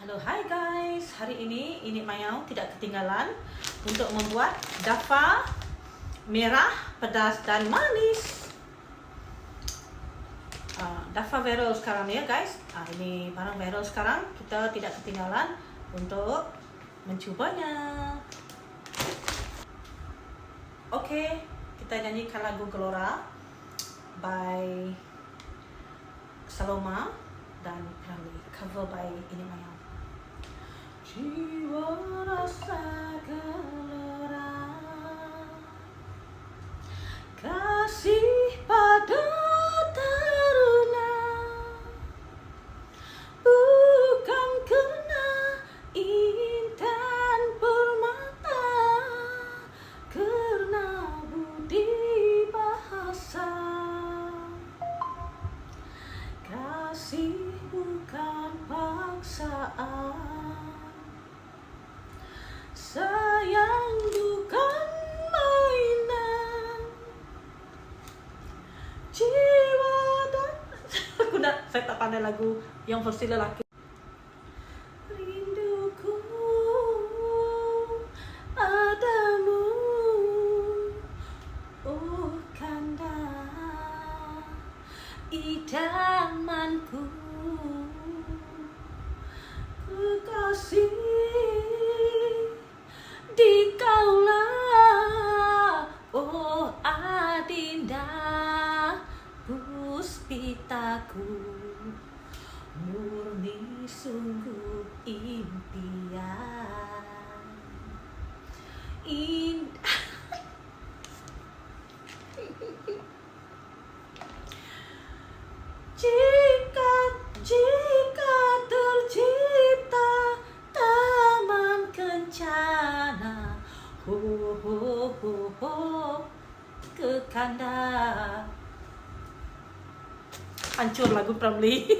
Halo, hai guys. Hari ini Ini Mayau tidak ketinggalan untuk membuat dafa merah, pedas dan manis. Uh, dafa viral sekarang ya guys. Uh, ini barang viral sekarang. Kita tidak ketinggalan untuk mencubanya. Okay, kita nyanyikan lagu Gelora by Saloma dan Ramli cover by Ini Mayau. Jiwa rasa gelora Kasih nak, saya tak pandai lagu yang versi lelaki Indah Jika, jika tercipta taman kencana Ho, ho, ho, ho, ke kanda Hancur lagu Pramli.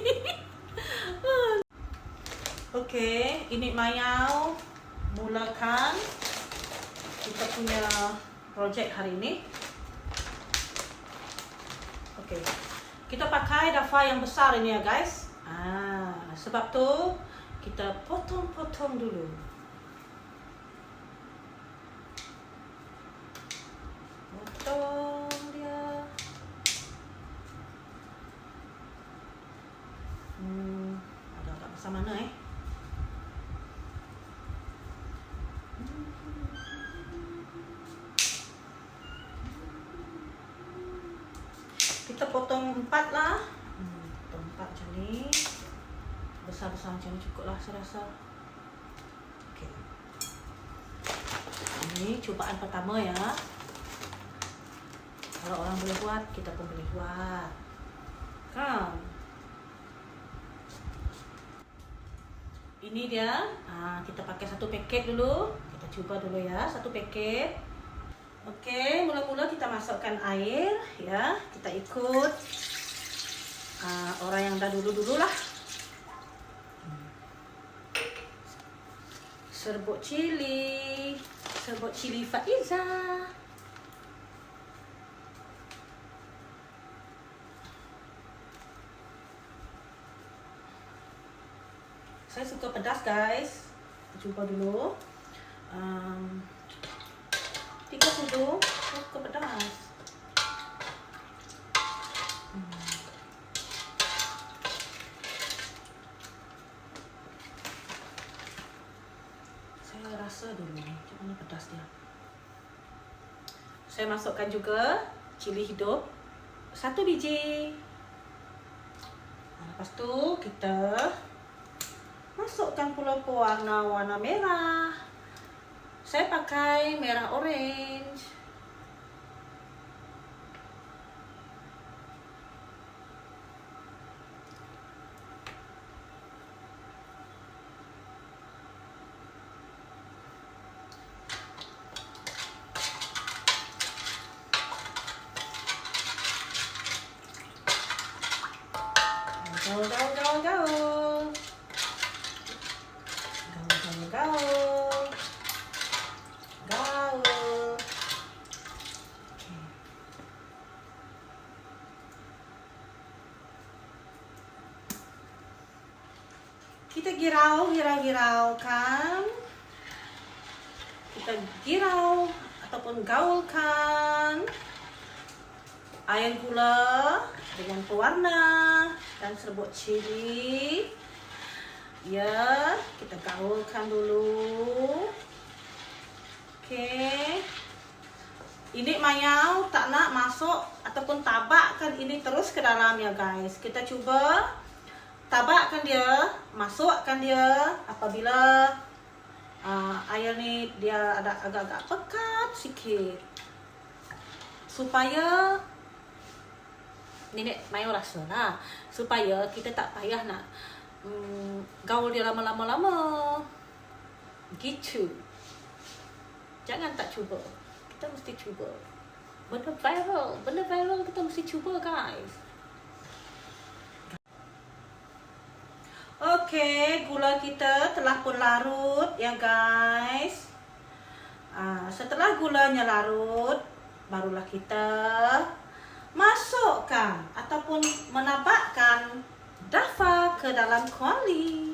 Okey, ini Mayau Mulakan Kita punya projek hari ini Okey kita pakai dafa yang besar ini ya guys. Ah, sebab tu kita potong-potong dulu. Potong dia. Hmm, ada tak besar mana eh? Kita potong empat lah. Hmm, potong empat macam ni. Besar-besar macam ni cukup lah saya rasa. Okey. Ini cubaan pertama ya. Kalau orang boleh buat, kita pun boleh buat. Kan? Ini dia. Ha, kita pakai satu paket dulu. Kita cuba dulu ya, satu paket. Okey, mula-mula kita masukkan air ya. Kita ikut uh, orang yang dah dulu-dululah. Serbuk cili, serbuk cili Faiza. Saya suka pedas guys. Kita cuba dulu. Um, tiga sudu ke pedas. Hmm. Saya rasa dulu macam mana pedas dia. Saya masukkan juga cili hidup satu biji. Lepas tu kita masukkan pula warna-warna merah. Saya pakai merah orange. Gaul, gaul, gaul, gaul. Gaul, gaul, gaul. Gaul. Okay. Girau, giraukan. Kita girau ataupun gaulkan air gula dengan pewarna dan serbuk cili. Ya, kita gaulkan dulu. Okey. Ini mayau tak nak masuk ataupun tabakkan ini terus ke dalam ya guys. Kita cuba tabakkan dia, masukkan dia apabila uh, air ni dia ada agak-agak pekat sikit. Supaya nenek mayau rasa lah. Supaya kita tak payah nak um, gaul dia lama-lama-lama. Gitu. Jangan tak cuba. Kita mesti cuba. Benda viral. Benda viral kita mesti cuba guys. Okey, gula kita telah pun larut ya guys. Uh, setelah gulanya larut, barulah kita masukkan ataupun menabakkan dafa ke dalam kuali.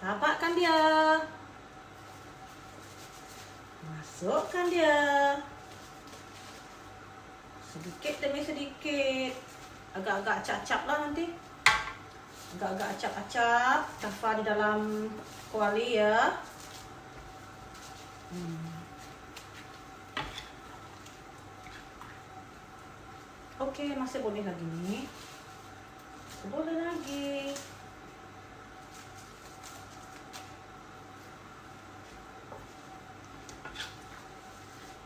Tabakkan dia. Masukkan dia. Sedikit demi sedikit. Agak-agak acap-acap lah nanti. Agak-agak acap-acap. Dafa di dalam kuali ya. Hmm. Okey, masih boleh lagi ni. Boleh lagi.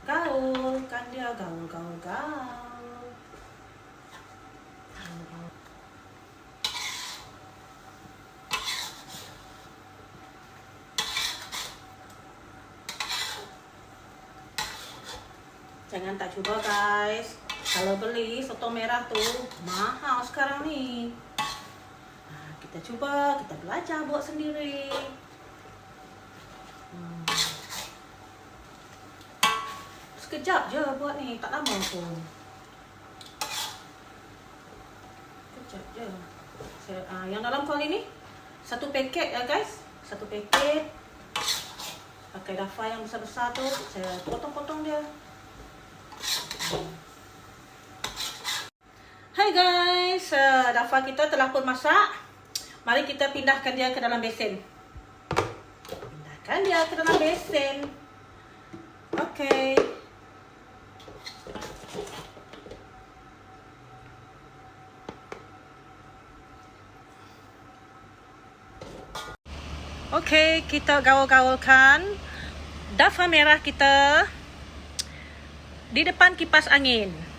gaulkan dia gaul gaul gaul Jangan tak cuba guys. Kalau beli soto merah tu mahal sekarang ni. Nah, kita cuba, kita belajar buat sendiri. Hmm. Sekejap je buat ni, tak lama pun. Sekejap je. Saya, uh, yang dalam kuali ni, satu paket ya guys. Satu paket. Pakai dafa yang besar-besar tu, saya potong-potong dia. Hai guys, dafa kita telah pun masak. Mari kita pindahkan dia ke dalam besen. Pindahkan dia ke dalam besen. Okay. Okey, kita gaul-gaulkan dafa merah kita di depan kipas angin.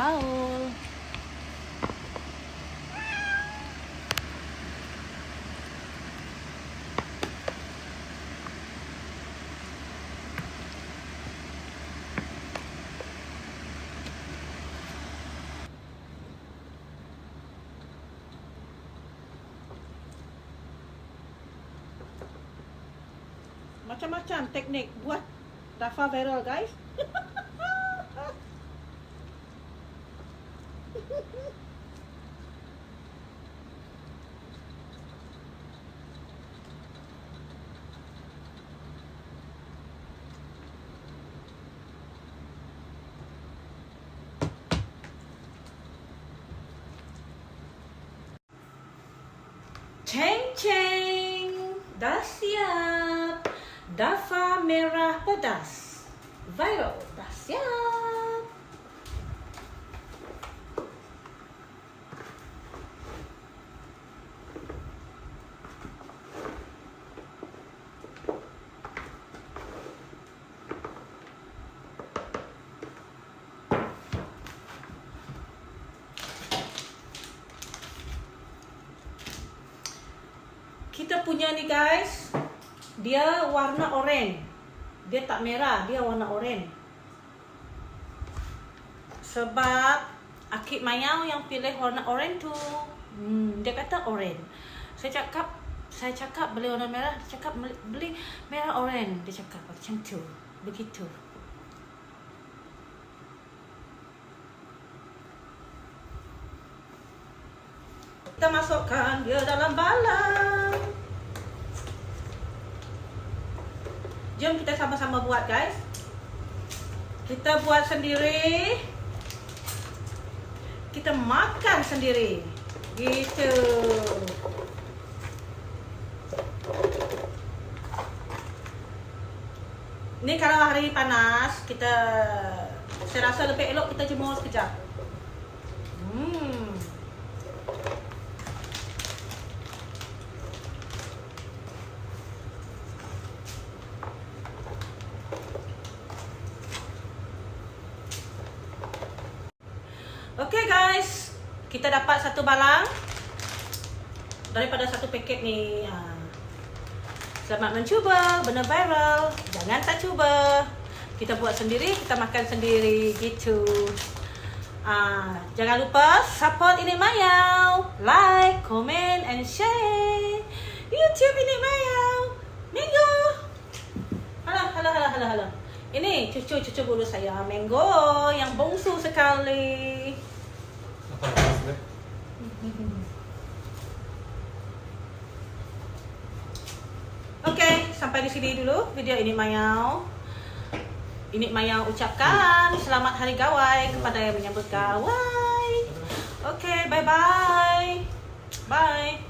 Gaul. Macam-macam teknik buat Rafa viral guys. Ceng ceng, dah siap. Dafa merah pedas. Viral, dah siap. kita punya ni guys dia warna oranye dia tak merah dia warna oranye sebab akik mayau yang pilih warna oranye tu hmm, dia kata oranye saya cakap saya cakap beli warna merah dia cakap beli merah oranye dia cakap macam tu begitu. Kita masukkan dia dalam balang Jom kita sama-sama buat guys. Kita buat sendiri. Kita makan sendiri. Gitu. Ni kalau hari panas, kita saya rasa lebih elok kita jemur sekejap. Hmm. Okay guys, kita dapat satu balang daripada satu paket ni. Ha. Selamat mencuba, benda viral. Jangan tak cuba. Kita buat sendiri, kita makan sendiri gitu. Ah, jangan lupa support Ini Mayau. Like, comment and share. YouTube Ini Mayau. Mango. Halo, halo, halo, halo, halo. Ini cucu-cucu bulu saya, Mango yang bongsu sekali. Maksudnya? Okey, sampai di sini dulu video ini Mayau. Ini Mayau ucapkan selamat hari gawai kepada yang menyambut gawai. Okey, bye-bye. Bye. Apa